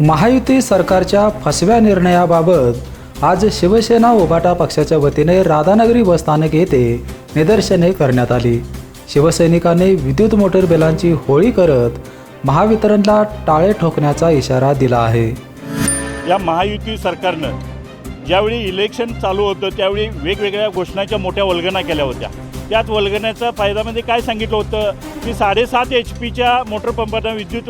महायुती सरकारच्या फसव्या निर्णयाबाबत आज शिवसेना उभाटा पक्षाच्या वतीने राधानगरी बसस्थानक येथे निदर्शने करण्यात आली. शिवसैनिकांनी विद्युत मोटर बिलांची होळी करत महावितरणला टाळे ठोकण्याचा इशारा दिला आहे. या महायुती सरकारनं ज्यावेळी इलेक्शन चालू होतं त्यावेळी वेगवेगळ्या घोषणाच्या मोठ्या वल्गना केल्या होत्या. त्यात वल्गण्याचा फायद्यामध्ये म्हणजे काय सांगितलं होतं? की साडेसात एच पीच्या मोटर पंपांना विद्युत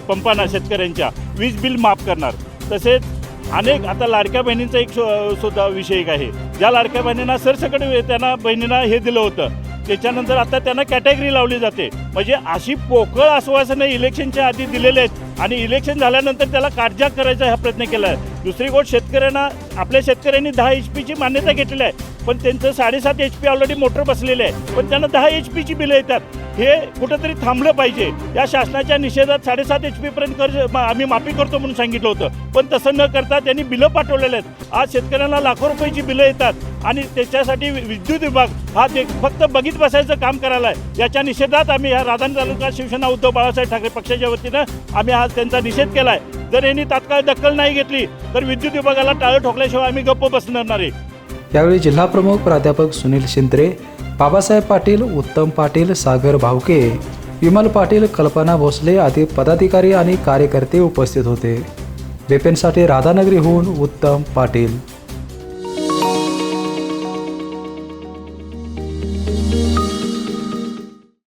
पंपांना शेतकऱ्यांच्या वीज बिल माफ करणार. तसेच अनेक आता लाडक्या बहिणींचा एक सु- सुद्धा विषय आहे. ज्या लाडक्या बहिणींना सरसकट त्यांना बहिणींना हे दिलं होतं त्याच्यानंतर आता त्यांना कॅटेगरी लावली जाते. म्हणजे अशी पोकळ आश्वासनं इलेक्शनच्या आधी दिलेले आहेत आणि इलेक्शन झाल्यानंतर त्याला काटजाग करायचा हा प्रयत्न केला आहे. दुसरी गोष्ट शेतकऱ्यांना आपल्या शेतकऱ्यांनी दहा एच पीची मान्यता घेतलेली आहे. पण त्यांचं साडेसात एच पी ऑलरेडी मोटर बसलेले आहे. पण त्यांना दहा एच पीची बिलं येतात. हे कुठंतरी थांबलं पाहिजे. या शासनाच्या निषेधात साडेसात एच पीपर्यंत कर्ज मा- आम्ही माफी करतो म्हणून सांगितलं होतं. पण तसं न करता त्यांनी बिलं पाठवलेले आहेत. आज शेतकऱ्यांना लाखो रुपयाची बिलं येतात. आणि त्याच्यासाठी विद्युत विभाग हा ते फक्त बघित बसायचं काम करायला आहे याच्या निषेधात आम्ही ह्या राधान तालुका शिवसेना उद्धव बाळासाहेब ठाकरे पक्षाच्या वतीनं आम्ही आज त्यांचा निषेध केला आहे जर यांनी तात्काळ दखल नाही घेतली तर विद्युत विभागाला टाळं ठोकल्याशिवाय आम्ही गप्प बसणार नाही. यावेळी जिल्हाप्रमुख प्राध्यापक सुनील शिंत्रे बाबासाहेब पाटील उत्तम पाटील सागर भावके विमल पाटील कल्पना भोसले आदी पदाधिकारी आणि कार्यकर्ते उपस्थित होते. बेपेनसाठी राधानगरीहून उत्तम पाटील.